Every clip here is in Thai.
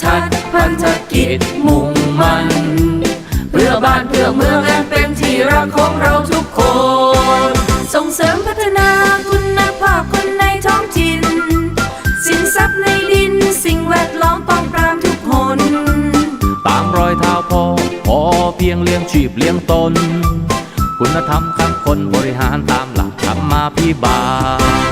พันธกิจมุงมันเพื่อบ้านเพื่อเมืองอันเป็นที่รักของเราทุกคน ส่งเสริมพัฒนาคุณภาพคนในท้องถิ่น สินทรัพย์ในดินสิ่งแวดล้อมป้องปรามทุกหนตามรอยเท้าพ่อพอเพียงเลี้ยงชีพเลี้ยงตน คุณธรรมข้างคนบริหารตามหลักธรรมาพิบาล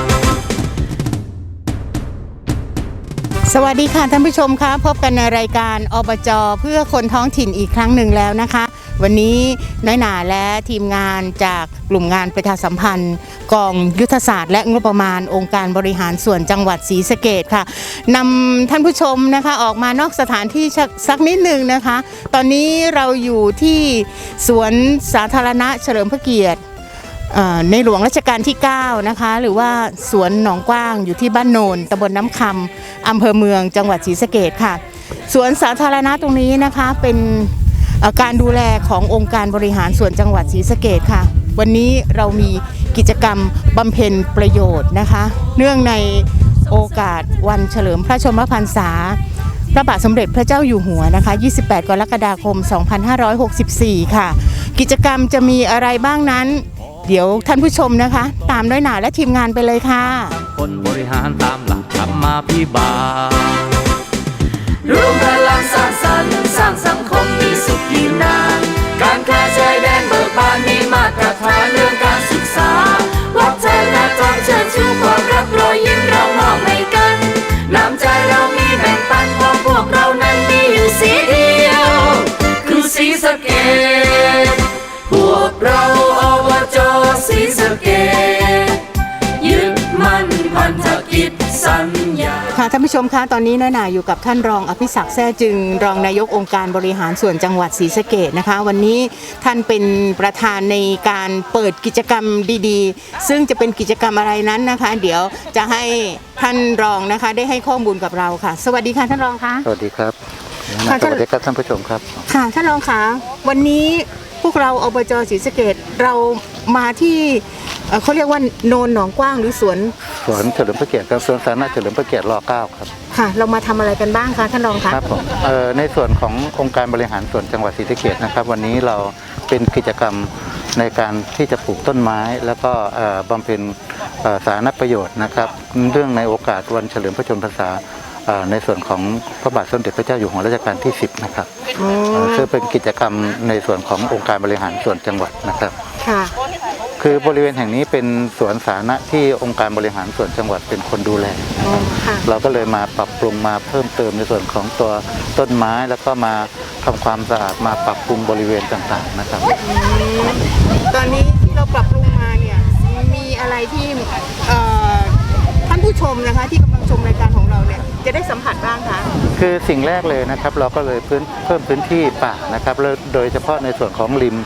สวัสดีค่ะท่านผู้ชมคะพบกันในรายการอบจเพื่อคนท้องถิ่นอีกครั้งหนึ่งแล้วนะคะ วันนี้น้อยหนาและทีมงานจากกลุ่มงานประชาสัมพันธ์กองยุทธศาสตร์และงบประมาณองค์การบริหารส่วนจังหวัดศรีสะเกดค่ะนำท่านผู้ชมนะคะออกมานอกสถานที่สักนิดหนึ่งนะคะ ตอนนี้เราอยู่ที่สวนสาธารณะเฉลิมพระเกียรติ ในหลวงรัชกาลที่ 9 นะคะ หรือว่าสวนหนองกว้างอยู่ที่บ้านโนนตำบลน้ำคำอำเภอเมืองจังหวัดศรีสะเกดค่ะ สวนสาธารณะตรงนี้นะคะเป็นการดูแลขององค์การบริหารส่วนจังหวัดศรีสะเกดค่ะ วันนี้เรามีกิจกรรมบำเพ็ญประโยชน์นะคะ เนื่องในโอกาสวันเฉลิมพระชนมพรรษา พระบาทสมเด็จพระเจ้าอยู่หัวนะคะ 28 กรกฎาคม 2564 ค่ะ กิจกรรมจะมีอะไรบ้างนั้น เดี๋ยวท่านผู้ชมนะคะ ตามด้วยหนาและทีมงานไปเลยค่ะ คนบริหารตามหลักธรรมาพิบาลร่วมพลังสร้างสรรค์สร้างสังคมมีสุขยืนนาน การค้าชายแดนเบิกบานมีมาตรฐานเรื่องการศึกษา วัฒนธรรมเชิดชูความรักรอยยิ้มเรามอบให้กัน น้ำใจเรามีแบ่งปันเพราะพวกเรานั้นมีอยู่สีเดียว คือสีสเกตพวกเรา จสีสะเกตยึดมั่นพันธกิจสัญญา ค่ะท่านผู้ชมคะตอนนี้น้อยหนาอยู่กับท่านรองอภิศักดิ์แซ่จึง รองนายกองค์การบริหารส่วนจังหวัดศรีสะเกดนะคะ วันนี้ท่านเป็นประธานในการเปิดกิจกรรมดีๆ ซึ่งจะเป็นกิจกรรมอะไรนั้นนะคะ เดี๋ยวจะให้ท่านรองนะคะ ได้ให้ข้อมูลกับเราค่ะ สวัสดีค่ะท่านรองคะ สวัสดีครับ ค่ะสวัสดีครับท่านผู้ชมครับ ค่ะท่านรองคะวันนี้ พวกเราอบจศรีสะเกดเรามาที่เอ่อเขาเรียกว่าโนนหนองกว้างหรือสวนสวนเฉลิมพระเกียรติครับสวนสาธารณะเฉลิมพระเกียรติร9ครับค่ะ เรามาทำอะไรกันบ้างคะท่านรองคะครับผมเอ่อในส่วนขององค์การบริหารส่วนจังหวัดศรีสะเกษนะครับ วันนี้เราเป็นกิจกรรมในการที่จะปลูกต้นไม้ แล้วก็เอ่อบำเพ็ญเอ่อสาธารณประโยชน์นะครับเรื่องในโอกาสวันเฉลิมพระชนมพรรษาเอ่อ ในส่วนของพระบาทสมเด็จพระเจ้าอยู่หัวรัชกาลที่ 10 นะครับอ๋อเอ่อซึ่งเป็นกิจกรรมในส่วนขององค์การบริหารส่วนจังหวัดนะครับค่ะคือบริเวณแห่งนี้เป็นสวนสาธารณะที่องค์การบริหารส่วนจังหวัดเป็นคนดูแลอ๋อค่ะเราก็เลยมาปรับปรุงมาเพิ่มเติมในส่วนของตัวต้นไม้แล้วก็มาทำความสะอาดมาปรับปรุงบริเวณต่างๆนะครับ ตอนนี้ที่เราปรับปรุงมาเนี่ยมีอะไรที่เอ่อท่านผู้ชมนะคะที่กำลังชมรายการของเราเนี่ย จะได้สัมผัสบ้างคะ คือสิ่งแรกเลยนะครับ เราก็เลยพื้นเพิ่มพื้นที่ป่านะครับแล้วโดยเฉพาะในส่วนของริม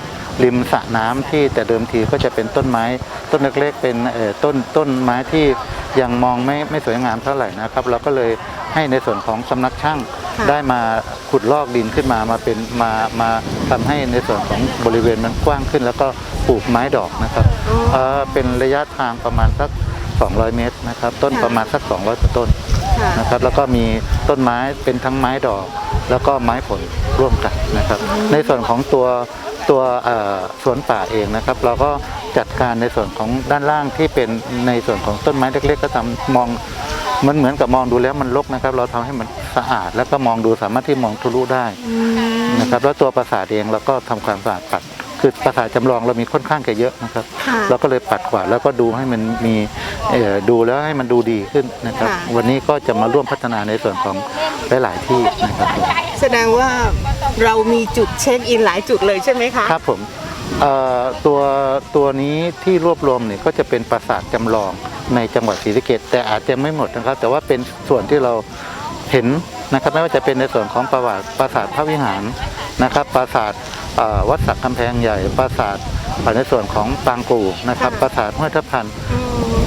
ริมสระน้ำที่แต่เดิมทีก็จะเป็นต้นไม้ ต้นเล็กๆเป็นเอ่อต้นต้นไม้ที่ยังมองไม่ไม่สวยงามเท่าไหร่นะครับ เราก็เลยให้ในส่วนของสำนักช่างะได้มาขุดลอกดินขึ้นมามาเป็นมามาทำให้ในส่วนของบริเวณมันกว้างขึ้น แล้วก็ปลูกไม้ดอกนะครับเอ่อเป็นระยะทางประมาณสัก 200 เมตรนะครับ ต้นประมาณสัก 200กว่าต้นค่ะ นะครับ แล้วก็มีต้นไม้เป็นทั้งไม้ดอก แล้วก็ไม้ผลร่วมกันนะครับ ในส่วนของตัวตัวเอ่อสวนป่าเองนะครับ เราก็จัดการในส่วนของด้านล่างที่เป็นในส่วนของต้นไม้เล็ก ๆ ก็ทำมองมันเหมือนกับมองดูแล้วมันรกนะครับ เราทำให้มันสะอาด แล้วก็มองดูสามารถที่มองทะลุได้นะครับ แล้วตัวปราสาทเองเราก็ทำความสะอาดปัด คือปราสาทจำลองเรามีค่อนข้างจะเยอะนะครับค่ะเราก็เลยปัดกวาดแล้วก็ดูให้มันมีเอ่อดูแล้วให้มันดูดีขึ้นนะครับค่ะวันนี้ก็จะมาร่วมพัฒนาในส่วนของหลาย ๆ ที่นะครับ แสดงว่าเรามีจุดเช็คอินหลายจุดเลยใช่ไหมคะครับผมเอ่อตัวตัวนี้ที่รวบรวมเนี่ยก็จะเป็นปราสาทจำลองในจังหวัดศรีสะเกษแต่อาจจะไม่หมดนะครับ แต่ว่าเป็นส่วนที่เราเห็นนะครับ ไม่ว่าจะเป็นในส่วนของประวัติปราสาทพระวิหารนะครับ ปราสาทเอ่อ วัดสักกำแพงใหญ่ปราสาทในส่วนของปางกูนะครับค่ะปราสาทห้วยทับทัน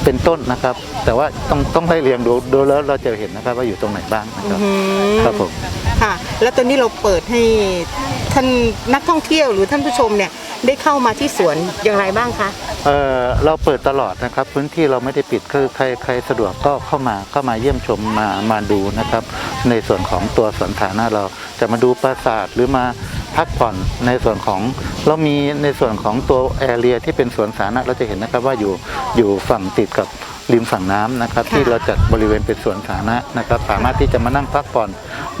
เป็นต้นนะครับ แต่ว่าต้องต้องไล่เรียงดูดูแล้วเราจะเห็นนะครับว่าอยู่ตรงไหนบ้างนะครับอืมครับผมค่ะ แล้วตอนนี้เราเปิดให้ท่านนักท่องเที่ยวหรือท่านผู้ชมเนี่ยได้เข้ามาที่สวนอย่างไรบ้างคะเออเราเปิดตลอดนะครับ พื้นที่เราไม่ได้ปิดคือใครใครสะดวกก็เข้ามาก็มาเยี่ยมชมมามาดูนะครับ ในส่วนของตัวสวนสาธารณะเราจะมาดูปราสาทหรือมา พักผ่อนในส่วนของเรามีในส่วนของตัวแอเรียที่เป็นสวนสาธารณะเราจะเห็นนะครับว่าอยู่อยู่ฝั่งติดกับริมฝั่งน้ำนะครับค่ะที่เราจัดบริเวณเป็นสวนสาธารณะนะครับ สามารถที่จะมานั่งพักผ่อน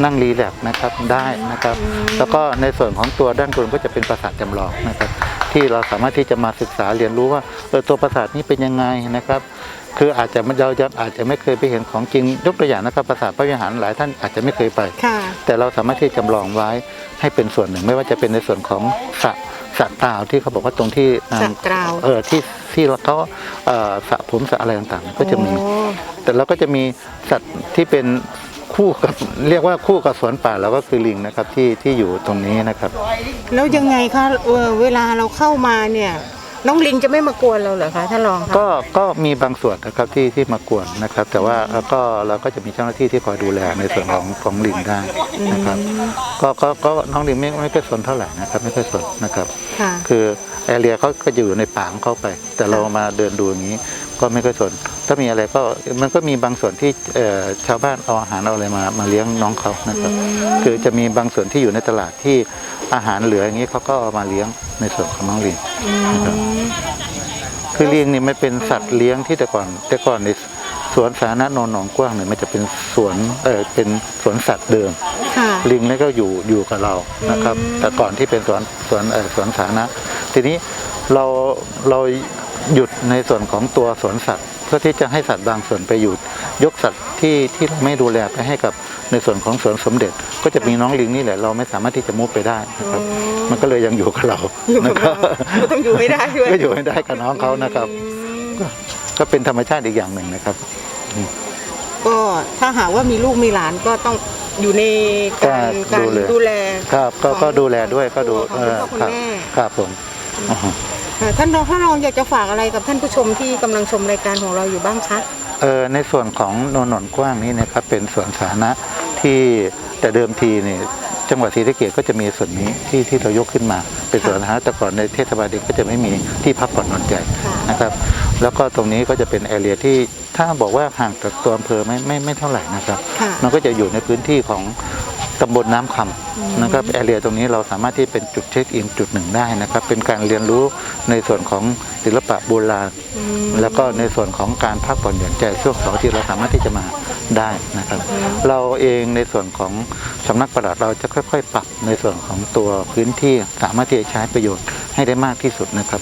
นั่งรีแลกซ์นะครับได้นะครับ แล้วก็ในส่วนของตัวด้านบนก็จะเป็นปราสาทจำลองนะครับ ที่เราสามารถที่จะมาศึกษาเรียนรู้ว่าเออตัวปราสาทนี้เป็นยังไงนะครับ คืออาจจะเราจะอาจจะไม่เคยไปเห็นของจริงยกตัวอย่างนะครับปราสาทพระวิหารหลายท่านอาจจะไม่เคยไปค่ะแต่เราสามารถที่จะจำลองไว้ให้เป็นส่วนหนึ่ง ไม่ว่าจะเป็นในส่วนของสระสระตาวที่เขาบอกว่าตรงที่อ่าสระกราวเออที่ที่เขาเอ่อสระผมสระอะไรต่างๆ ก็จะมีโอ้แต่เราก็จะมีสัตว์ที่เป็นคู่กับเรียกว่าคู่กับสวนป่าเราก็คือลิงนะครับที่ที่อยู่ตรงนี้นะครับ แล้วยังไงคะเอ่อเวลาเราเข้ามาเนี่ย น้องลิงจะไม่มากวนเราเหรอคะท่านรองคะก็ก็มีบางส่วนนะครับที่ที่มากวนนะครับ แต่ว่าเราก็เราก็จะมีเจ้าหน้าที่ที่คอยดูแลในส่วนของของลิงได้นะครับก็ก็ก็น้องลิงไม่ไม่ค่อยสนเท่าไหร่นะครับไม่ค่อยสนนะครับ ค่ะ คือแอเรียเขาก็จะอยู่ในป่าของเขาไป แต่เรามาเดินดูอย่างนี้ก็ไม่ค่อยสน ถ้ามีอะไรก็มันก็มีบางส่วนที่เอ่อชาวบ้านเอาอาหารเอาอะไรมามาเลี้ยงน้องเขานะครับ คือจะมีบางส่วนที่อยู่ในตลาดที่อาหารเหลืออย่างนี้เขาก็เอามาเลี้ยงในส่วนของน้องลิงนะครับคือลิงนี่มันเป็นสัตว์เลี้ยงที่แต่ก่อนแต่ก่อนในสวนสาธารณะนนหนองกว้างเนี่ยมันจะเป็นสวนเออเป็นสวนสัตว์เดิมค่ะลิงนี่ก็อยู่อยู่กับเรานะครับ แต่ก่อนที่เป็นสวนสวนเอ่อสวนสาธารณะทีนี้เราเราหยุดในส่วนของตัวสวนสัตว์เพื่อที่จะให้สัตว์บางส่วนไปอยู่ ยกสัตว์ที่ที่เราไม่ดูแลไปให้กับในส่วนของสวนสมเด็จ ก็จะมีน้องลิงนี่แหละเราไม่สามารถที่จะมุฟไปได้นะครับ มันก็เลยยังอยู่กับเราอยู่กับนะครัเราบก็ต้องอยู่ให้ได้ด้วยก็อยู่ให้ได้กับน้องเขานะครับก็ก็เป็นธรรมชาติอีกอย่างหนึ่งนะครับ ก็ถ้าหากว่ามีลูกมีหลานก็ต้องอยู่ในการก็การดูแลดูแลครับก็ก็ดูแลด้วยก็ดูของเอคุณอพ่อคุณครับแม่ครับผมอ๋อเอ่อ ท่านรองท่านรองอยากจะฝากอะไรกับท่านผู้ชมที่กำลังชมรายการของเราอยู่บ้างคะเออในส่วนของโนนหนอนกว้างนี้นะครับเป็นสวนสาธารณะที่แต่เดิมทีนี่จังหวัดศรีสะเกษก็จะมีส่วนนี้ที่ที่เรายกขึ้นมา เป็นสวนสาธารณะแต่ก่อนในเทศบาลเองก็จะไม่มีที่พักผ่อนนอนใจค่ะนะครับ แล้วก็ตรงนี้ก็จะเป็นแอเรียที่ถ้าบอกว่าห่างจากตัวอำเภอไม่ไม่ไม่เท่าไหร่นะครับค่ะมันก็จะอยู่ในพื้นที่ของ ตำบลน้ำคำนะครับแอเรียตรงนี้เราสามารถที่เป็นจุดเช็คอินจุดหนึ่งได้นะครับ เป็นการเรียนรู้ในส่วนของศิลปะโบราณแล้วก็ในส่วนของการพักผ่อนหย่อนใจช่วงเสาร์อาที่เราสามารถที่จะมาได้นะครับ เราเองในส่วนของสำนักประหลัดเราจะค่อย ๆ ปรับในส่วนของตัวพื้นที่สามารถที่จะใช้ประโยชน์ให้ได้มากที่สุดนะครับ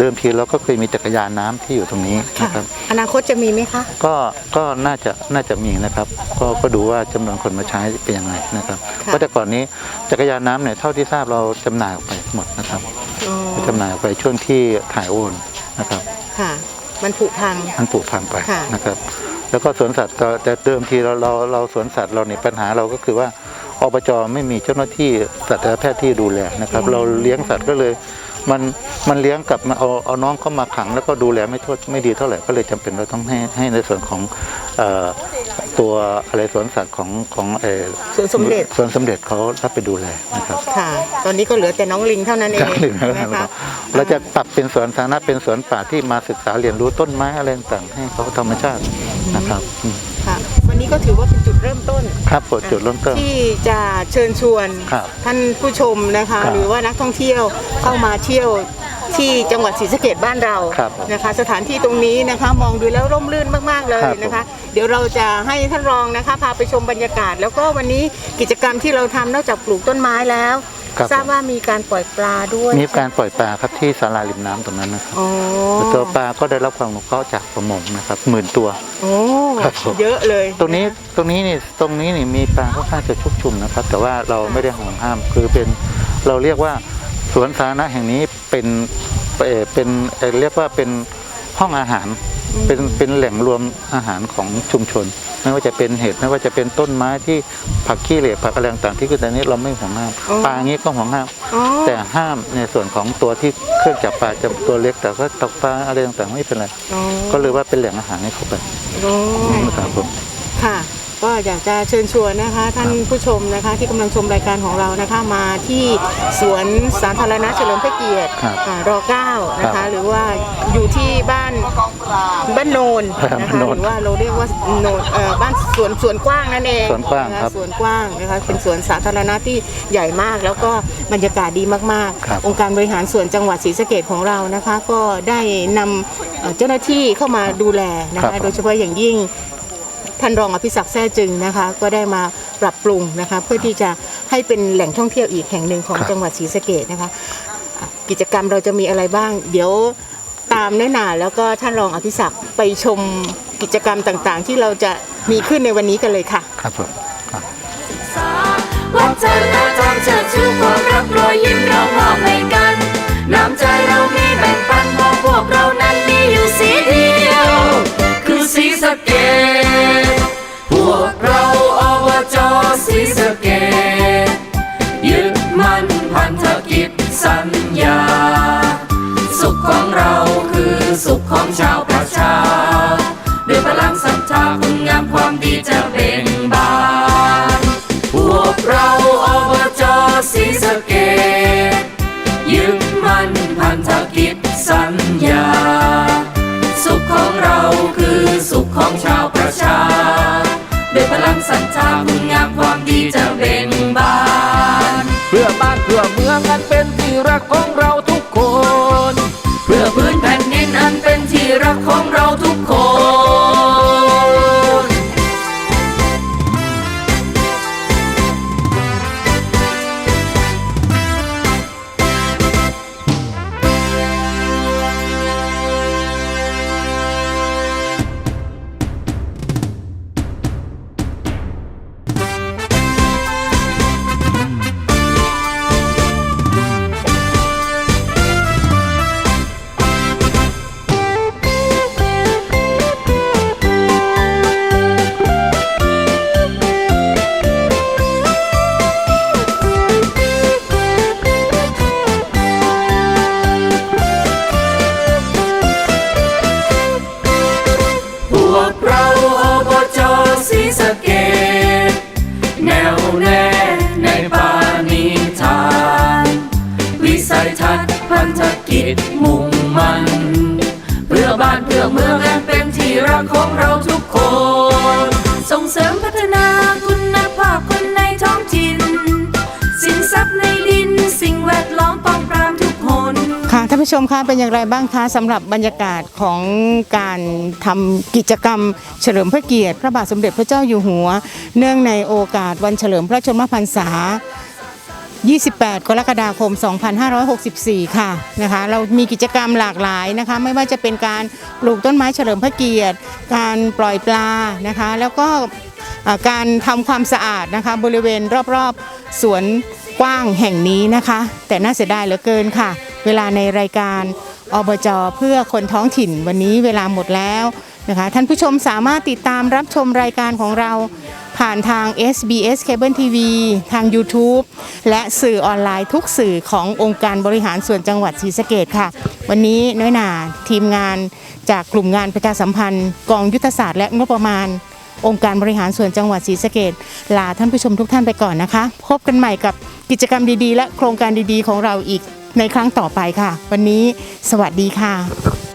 เดิมทีเราก็เคยมีจักรยานน้ำที่อยู่ตรงนี้ค่ะนะครับ อนาคตจะมีไหมคะ ก็ก็น่าจะน่าจะมีนะครับ ก็ก็ดูว่าจำนวนคนมาใช้เป็นยังไงนะครับค่ะเพราะแต่ก่อนนี้จักรยานน้ำเนี่ยเท่าที่ทราบเราจำหน่ายออกไปหมดนะครับอ๋อจำหน่ายออกไปช่วงที่ถ่ายโอนนะครับค่ะมันผุพังมันปลูกพังไปค่ะนะครับ แล้วก็สวนสัตว์ก็แต่เดิมทีเราเราเราสวนสัตว์เราเนี่ยปัญหาเราก็คือว่าอบจไม่มีเจ้าหน้าที่สัตวแพทย์ที่ดูแลนะครับ เราเลี้ยงสัตว์ก็เลย มันมันเลี้ยงกลับมาเอาเอาน้องเข้ามาขัง แล้วก็ดูแลไม่ทั่วไม่ดีเท่าไหร่ก็เลยจำเป็นเราต้องให้ให้ในส่วนของเอ่อตัวอะไรสวนสัตว์ของของเอ่อสวนสมเด็จสวนสมเด็จเขารับไปดูแลนะครับค่ะ ตอนนี้ก็เหลือแต่น้องลิงเท่านั้นเองจากหนึ่งแล้วนะนะคคะรับเราจะปรับเป็นสวนสาธารณะเป็นสวนป่าที่มาศึกษาเรียนรู้ต้นไม้อะไรต่างๆให้เขาธรรมชาตินะครับอืมค่ะวั นนี้ก็ถือว่าเป็นจุดเริ่มต้น ครับผมจุดเริ่มต้น ที่จะเชิญชวนครับท่านผู้ชมนะคะ ครับหรือว่านักท่องเที่ยวเข้ามาเที่ยวที่จังหวัดศรีสะเกษบ้านเราครับนะคะ สถานที่ตรงนี้นะคะมองดูแล้วร่มรื่นมากๆเลยครับผมนะคะเดี๋ยวเราจะให้ท่านรองนะคะ พาไปชมบรรยากาศ แล้วก็วันนี้กิจกรรมที่เราทำนอกจากปลูกต้นไม้แล้ว ครับ ทราบว่ามีการปล่อยปลาด้วยมีการปล่อยปลาครับที่ศาลาริมน้ำตรงนั้นนะครับอ๋อตัวปลาก็ได้รับความอนุเคราะห์จากประมงนะครับหมื่นตัว โอ้ครับผม เยอะเลย ตรงนี้ตรงนี้นี่ตรงนี้นี่มีปลาค่อนข้างจะชุกชุมนะครับ แต่ว่าเราไม่ได้ห่วงห้ามคือเป็นเราเรียกว่าสวนสาธารณะแห่งนี้เป็นเอ่อเป็นเอ่อเรียกว่าเป็นห้องอาหาร เป็นเป็นแหล่งรวมอาหารของชุมชน ไม่ว่าจะเป็นเห็ดไม่ว่าจะเป็นต้นไม้ที่ผักขี้เหล็กผักอะไรต่างๆที่คือแต่นี้เราไม่ห่วงห้ามปลาอย่างนี้ก็ห่วงห้ามอ๋อแต่ห้ามในส่วนของตัวที่เครื่องจับปลาจะตัวเล็กแต่ก็ตกปลาอะไรต่างๆไม่เป็นไรอ๋อก็เลยว่าเป็นแหล่งอาหารให้เขาไปอ๋อนะครับผมค่ะก็อยากจะเชิญชวนนะคะ ท่านผู้ชมนะคะ ที่กำลังชมรายการของเรานะคะมาที่สวนสาธารณะเฉลิมพระเกียรติ ครับ อ่าร9นะครัคะบหรือว่าอยู่ที่บ้านบ้านโนนครับนะคะโนหนรือว่าเราเรียกว่าโนนเอ่อบ้านสวนสวนกว้างนั่นเองสวนกว้างนะะครับสวนกว้างนะคะเป็นสวนสาธารณะที่ใหญ่มาก แล้วก็บรรยากาศดีมากครับ ๆ องค์การบริหารส่วนจังหวัดศรีสะเกดของเรานะคะ ก็ได้นำเอ่อเจ้าหน้าที่เข้ามาดูแลนะครัคะบโดยเฉพาะอย่างยิ่ง ท่านรองอภิศักดิ์แท้จึงนะคะ ก็ได้มาปรับปรุงนะคะ เพื่อที่จะให้เป็นแหล่งท่องเที่ยวอีกแห่งหนึ่งของครับจังหวัดศรีสะเกดนะคะอะ กิจกรรมเราจะมีอะไรบ้าง เดี๋ยวตามน้อยหนาแล้วก็ท่านรองอภิศักดิ์ไปชมกิจกรรมต่างๆ ที่เราจะมีขึ้นในวันนี้กันเลยค่ะ ครับผมครับวัฒนธรรมเชิดชูความรักรอยยิ้มเรามอบให้กันน้ำใจเรามีแบ่งปันเพราะพวกเรานั้นมีอยู่สีเดียว คือสีสะเกดพวกเราอบจสีสะเกดยึดมั่นพันธกิจ สัญญา สุขของเราคือสุขของชาวประชา ด้วยพลังศรัทธาคุณงามความดีจะเบ่งบาน พวกเราอบจศรีสะเกดยึดมั่นพันธกิจสัญญา สุขของเราคือสุขของชาวประชา ด้วยพลังศรัทธาคุณงามความดีจะเบ่งบาน เพื่อบ้านเพื่อเมืองอันเป็น ที่ ในปานิทาน วิสัยทัศน์พันธกิจมุ่งมัน เพื่อบ้านเพื่อเมืองอันเป็นที่รักของเรา ผู้ชมคะเป็นอย่างไรบ้างคะสำหรับบรรยากาศของการทำกิจกรรม เฉลิมพระเกียรติ พระบาทสมเด็จพระเจ้าอยู่หัว เนื่องในโอกาสวันเฉลิมพระชนมพรรษา 28 กรกฎาคม 2564 ค่ะนะคะ เรามีกิจกรรมหลากหลายนะคะ ไม่ว่าจะเป็นการปลูกต้นไม้เฉลิมพระเกียรติ การปล่อยปลานะคะ แล้วก็การทำความสะอาดนะคะบริเวณรอบๆสวนกว้างแห่งนี้นะคะ แต่น่าเสียดายเหลือเกินค่ะ เวลาในรายการอบจเพื่อคนท้องถิ่นวันนี้เวลาหมดแล้วนะคะท่านผู้ชมสามารถติดตามรับชมรายการของเราผ่านทาง SBS Cable TV ทาง YouTube และสื่อออนไลน์ทุกสื่อขององค์การบริหารส่วนจังหวัดศรีสะเกดค่ะ วันนี้น้อยหนาทีมงานจากกลุ่มงานประชาสัมพันธ์ กองยุทธศาสตร์และงบประมาณ องค์การบริหารส่วนจังหวัดศรีสะเกดลาท่านผู้ชมทุกท่านไปก่อนนะคะ พบกันใหม่กับกิจกรรมดีๆ และโครงการดีๆ ของเราอีก ในครั้งต่อไปค่ะ วันนี้สวัสดีค่ะ